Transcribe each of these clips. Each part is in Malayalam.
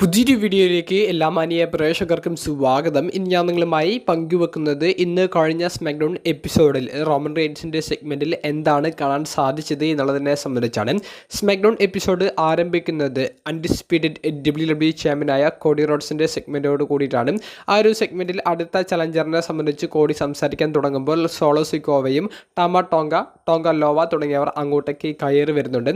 പുതിയൊരു വീഡിയോയിലേക്ക് എല്ലാ മാനിയ പ്രേക്ഷകർക്കും സ്വാഗതം. ഇന്ന് ഞാൻ നിങ്ങളുമായി പങ്കുവെക്കുന്നത് ഇന്ന് കഴിഞ്ഞ സ്മാക്ഡൗൺ എപ്പിസോഡിൽ റോമൻ റെയിൻസിന്റെ സെഗ്മെന്റിൽ എന്താണ് കാണാൻ സാധിച്ചത് എന്നുള്ളതിനെ സംബന്ധിച്ചാണ്. സ്മാക്ഡൗൺ എപ്പിസോഡ് ആരംഭിക്കുന്നത് അൺഡിസ്പ്യൂട്ടഡ് ഡബ്ല്യു ഡബ്ല്യു ചാമ്പ്യനായ കോഡി റോഡ്സിന്റെ സെഗ്മെന്റോട് കൂടിയിട്ടാണ്. ആ ഒരു സെഗ്മെന്റിൽ അടുത്ത ചലഞ്ചറിനെ സംബന്ധിച്ച് കോടി സംസാരിക്കാൻ തുടങ്ങുമ്പോൾ സോളോ സിക്കോവയും ടാമ ടോങ്ക ടോങ്ക ലോവ തുടങ്ങിയവർ അങ്ങോട്ടേക്ക് കയറി വരുന്നുണ്ട്.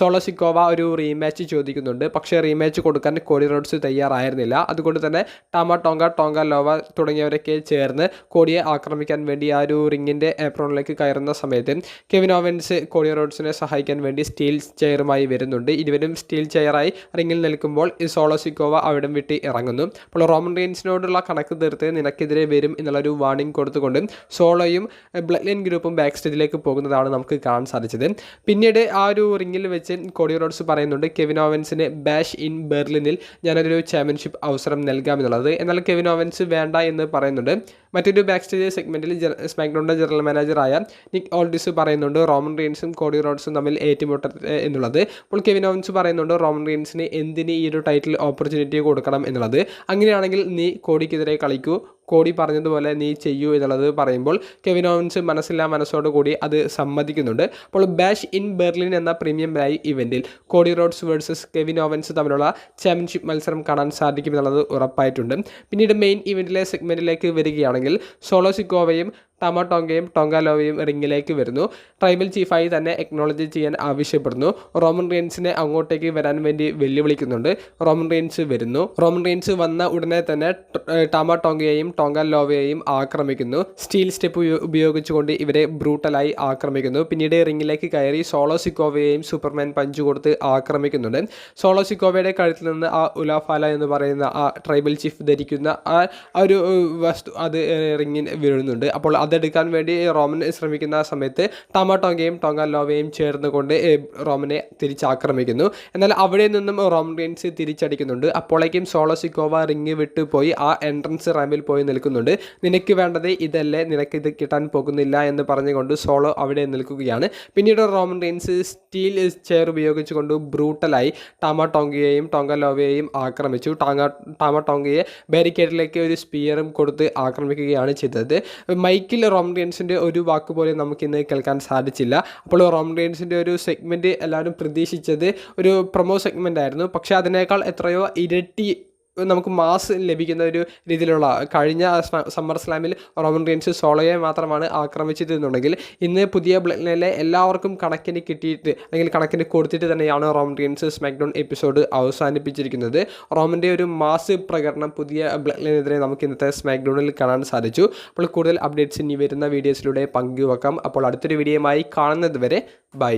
സോളോ സിക്കോവ ഒരു റീമാച്ച് ചോദിക്കുന്നുണ്ട്. പക്ഷേ റീമാച്ച് കൊടുക്കാൻ കോടി റോഡ്സ് തയ്യാറായിരുന്നില്ല. അതുകൊണ്ട് തന്നെ ടാമ ടോങ്ക ടോങ്ക ലോവ തുടങ്ങിയവരൊക്കെ ചേർന്ന് കോടിയെ ആക്രമിക്കാൻ വേണ്ടി ആ ഒരു റിങ്ങിന്റെ ഏപ്രോണിലേക്ക് കയറുന്ന സമയത്ത് കെവിൻ ഓവൻസ് കോടി റോഡ്സിനെ സഹായിക്കാൻ വേണ്ടി സ്റ്റീൽ ചെയറുമായി വരുന്നുണ്ട്. ഇരുവരും സ്റ്റീൽ ചെയറായി റിങ്ങിൽ നിൽക്കുമ്പോൾ ഈ സോളോ സിക്കോവ അവിടം വിട്ട് ഇറങ്ങുന്നു. അപ്പോൾ റോമൻ റെയിൻസിനോടുള്ള കണക്ക് തീർത്ത് നിനക്കെതിരെ വരും എന്നുള്ളൊരു വാർണിംഗ് കൊടുത്തുകൊണ്ട് സോളോയും ബ്ലഡ് ലൈൻ ഗ്രൂപ്പും ബാക്ക് സ്റ്റേജിലേക്ക് പോകുന്നതാണ് നമുക്ക് കാണാൻ സാധിച്ചത്. പിന്നീട് ആ ഒരു റിങ്ങിൽ വെച്ച് കോടി റോഡ്സ് പറയുന്നുണ്ട് കെവിൻ ഓവൻസിനെ ബാഷ് ഇൻ ബെർലിനിൽ ഞാനൊരു ചാമ്പ്യൻഷിപ്പ് അവസരം നൽകാമെന്നുള്ളത് എന്നാൽ കെവിൻ ഓവൻസ് വേണ്ട എന്ന് പറയുന്നുണ്ട്. മറ്റൊരു ബാക്ക് സ്റ്റേജ് സെഗ്മെന്റിൽ സ്മാക്ഡോണിന്റെ ജനറൽ മാനേജറായ നിക് ഓൾഡിസ് പറയുന്നുണ്ട് റോമൻ റീൻസും കോഡി റോഡ്സും തമ്മിൽ ഏറ്റുമുട്ടരുത് എന്നുള്ളത്. അപ്പോൾ കെവിൻ ഓവൻസ് പറയുന്നുണ്ട് റോമൻ റീൻസിന് എന്തിന് ഈ ഒരു ടൈറ്റിൽ ഓപ്പർച്യൂണിറ്റി കൊടുക്കണം എന്നുള്ളത്. അങ്ങനെയാണെങ്കിൽ നീ കോടിക്കെതിരെ കളിക്കൂ. കോടി പറഞ്ഞതുപോലെ നീ ചെയ്യൂ എന്നുള്ളത് പറയുമ്പോൾ കെവിൻ ഓവൻസ് മനസ്സില്ലാ മനസ്സോട് കൂടി അത് സമ്മതിക്കുന്നുണ്ട്. അപ്പോൾ ബാഷ് ഇൻ ബെർലിൻ എന്ന premium live ഇവന്റിൽ Cody Rhodes versus Kevin Owens തമ്മിലുള്ള ചാമ്പ്യൻഷിപ്പ് മത്സരം കാണാൻ സാധിക്കും എന്നുള്ളത് ഉറപ്പായിട്ടുണ്ട്. പിന്നീട് മെയിൻ ഇവന്റിലെ സെഗ്മെന്റിലേക്ക് വരികയാണെങ്കിൽ സോളോ സിക്കോവയും ടമ ടോങ്കയും റിംഗിലേക്ക് വരുന്നു. ട്രൈബൽ ചീഫായി തന്നെ എക്നോളജി ചെയ്യാൻ ആവശ്യപ്പെടുന്നു. റോമൻ റെയിൻസിനെ അങ്ങോട്ടേക്ക് വരാൻ വേണ്ടി വെല്ലുവിളിക്കുന്നുണ്ട്. റോമൻ റെയിൻസ് വരുന്നു. റോമൻ റെയിൻസ് വന്ന ഉടനെ തന്നെ ടമ ടോങ്കയെയും ടോങ്കാലോവയെയും ആക്രമിക്കുന്നു. സ്റ്റീൽ സ്റ്റെപ്പ് ഉപയോഗിച്ചുകൊണ്ട് ഇവരെ ബ്രൂട്ടലായി ആക്രമിക്കുന്നു. പിന്നീട് റിങ്ങിലേക്ക് കയറി സോളോ സിക്കോവയെയും സൂപ്പർമാൻ പഞ്ച് കൊടുത്ത് ആക്രമിക്കുന്നുണ്ട്. സോളോ സിക്കോവയുടെ കഴുത്തിൽ നിന്ന് ആ ഉലാഫാല എന്ന് പറയുന്ന ആ ട്രൈബൽ ചീഫ് ധരിക്കുന്ന ആ ഒരു വസ്തു അത് റിങ്ങിന് വീഴുന്നുണ്ട്. അപ്പോൾ അതെടുക്കാൻ വേണ്ടി റോമൻ ശ്രമിക്കുന്ന സമയത്ത് ടമ ടൊങ്കാലോവയും ടോങ്ക ലോവയും ചേർന്നുകൊണ്ട് റോമനെ തിരിച്ചാക്രമിക്കുന്നു. എന്നാൽ അവിടെ നിന്നും റോമൻ റെയിൻസ് തിരിച്ചടിക്കുന്നുണ്ട്. അപ്പോഴേക്കും സോളോ സിക്കോവ റിങ് വിട്ട് പോയി ആ എൻട്രൻസ് റാമ്പിൽ പോയി നിൽക്കുന്നുണ്ട്. നിനക്ക് വേണ്ടത് ഇതല്ലേ നിനക്ക് ഇത് കിട്ടാൻ പോകുന്നില്ല എന്ന് പറഞ്ഞുകൊണ്ട് സോളോ അവിടെ നിൽക്കുകയാണ്. പിന്നീട് റോമൻ റെയിൻസ് സ്റ്റീൽ ചെയർ ഉപയോഗിച്ചുകൊണ്ട് ബ്രൂട്ടലായി ടാമ ടോങ്കയെയും ലോവയെയും ആക്രമിച്ചു. ടാങ്ങ ടാമ ടോങ്കയെ ബാരിക്കേഡിലേക്ക് ഒരു സ്പിയറും കൊടുത്ത് ആക്രമിക്കുകയാണ് ചെയ്തത്. മൈക്കിൽ റോമൻ റോംഡിയൻസിന്റെ ഒരു വാക്ക് പോലെ നമുക്കിന്ന് കേൾക്കാൻ സാധിച്ചില്ല. അപ്പോൾ റോംഡിയൻസിന്റെ ഒരു സെഗ്മെന്റ് എല്ലാവരും പ്രതീക്ഷിച്ചത് ഒരു പ്രൊമോ സെഗ്മെന്റ് ആയിരുന്നു. പക്ഷേ അതിനേക്കാൾ എത്രയോ ഇരട്ടി നമുക്ക് മാസ് ലഭിക്കുന്ന ഒരു രീതിയിലുള്ള കഴിഞ്ഞ സമ്മർ സ്ലാമിൽ റോമൻ റീൻസ് സോളോയെ മാത്രമാണ് ആക്രമിച്ചിരുന്നുണ്ടെങ്കിൽ ഇന്ന് പുതിയ ബ്ലഡിലെ എല്ലാവർക്കും കണക്കിന് കിട്ടിയിട്ട് അല്ലെങ്കിൽ കണക്കിന് കൊടുത്തിട്ട് തന്നെയാണ് റോമൻ റീൻസ് സ്മാക്ഡൗൺ എപ്പിസോഡ് അവസാനിപ്പിച്ചിരിക്കുന്നത്. റോമന്റെ ഒരു മാസ് പ്രകടനം പുതിയ ബ്ലഡിനെതിരെ നമുക്ക് ഇന്നത്തെ സ്മാക്ഡൗണിൽ കാണാൻ സാധിച്ചു. അപ്പോൾ കൂടുതൽ അപ്ഡേറ്റ്സ് ഇനി വരുന്ന വീഡിയോസിലൂടെ പങ്കുവെക്കാം. അപ്പോൾ അടുത്തൊരു വീഡിയോയുമായി കാണുന്നത് വരെ ബൈ